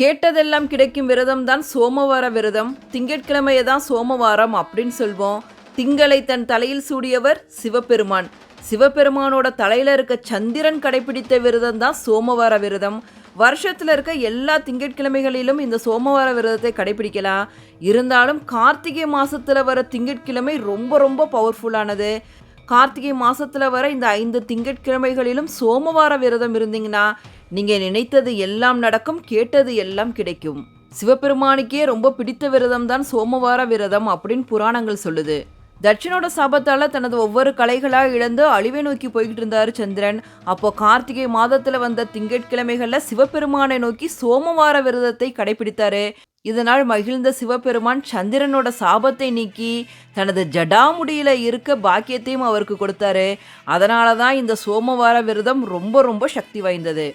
கேட்டதெல்லாம் கிடைக்கும் விரதம் தான் சோமவார விரதம். திங்கட்கிழமையை தான் சோமவாரம் அப்படின்னு சொல்வோம். திங்களை தன் தலையில் சூடியவர் சிவபெருமான். சிவபெருமானோட தலையில் இருக்க சந்திரன் கடைபிடித்த விரதம் தான் சோமவார விரதம். வருஷத்தில் இருக்க எல்லா திங்கட்கிழமைகளிலும் இந்த சோமவார விரதத்தை கடைபிடிக்கலாம். இருந்தாலும் கார்த்திகை மாதத்தில் வர திங்கட்கிழமை ரொம்ப ரொம்ப பவர்ஃபுல்லானது கார்த்திகை மாதத்தில் வர இந்த ஐந்து திங்கட்கிழமைகளிலும் சோமவார விரதம் இருந்தீங்கன்னா நீங்கள் நினைத்தது எல்லாம் நடக்கும் கேட்டது எல்லாம் கிடைக்கும். சிவபெருமானுக்கே ரொம்ப பிடித்த விரதம் தான் சோமவார விரதம் அப்படின்னு புராணங்கள் சொல்லுது. தட்சிணோட சாபத்தால் தனது ஒவ்வொரு கலைகளாக இழந்து அழிவை நோக்கி போய்கிட்டு இருந்தார் சந்திரன். அப்போ கார்த்திகை மாதத்தில் வந்த திங்கட்கிழமைகளில் சிவபெருமானை நோக்கி சோமவார விரதத்தை கடைபிடித்தாரு. இதனால் மகிழ்ந்த சிவபெருமான் சந்திரனோட சாபத்தை நீக்கி தனது ஜடாமுடியில் இருக்க பாக்கியத்தையும் அவருக்கு கொடுத்தாரு. அதனால தான் இந்த சோமவார விரதம் ரொம்ப ரொம்ப சக்தி வாய்ந்தது.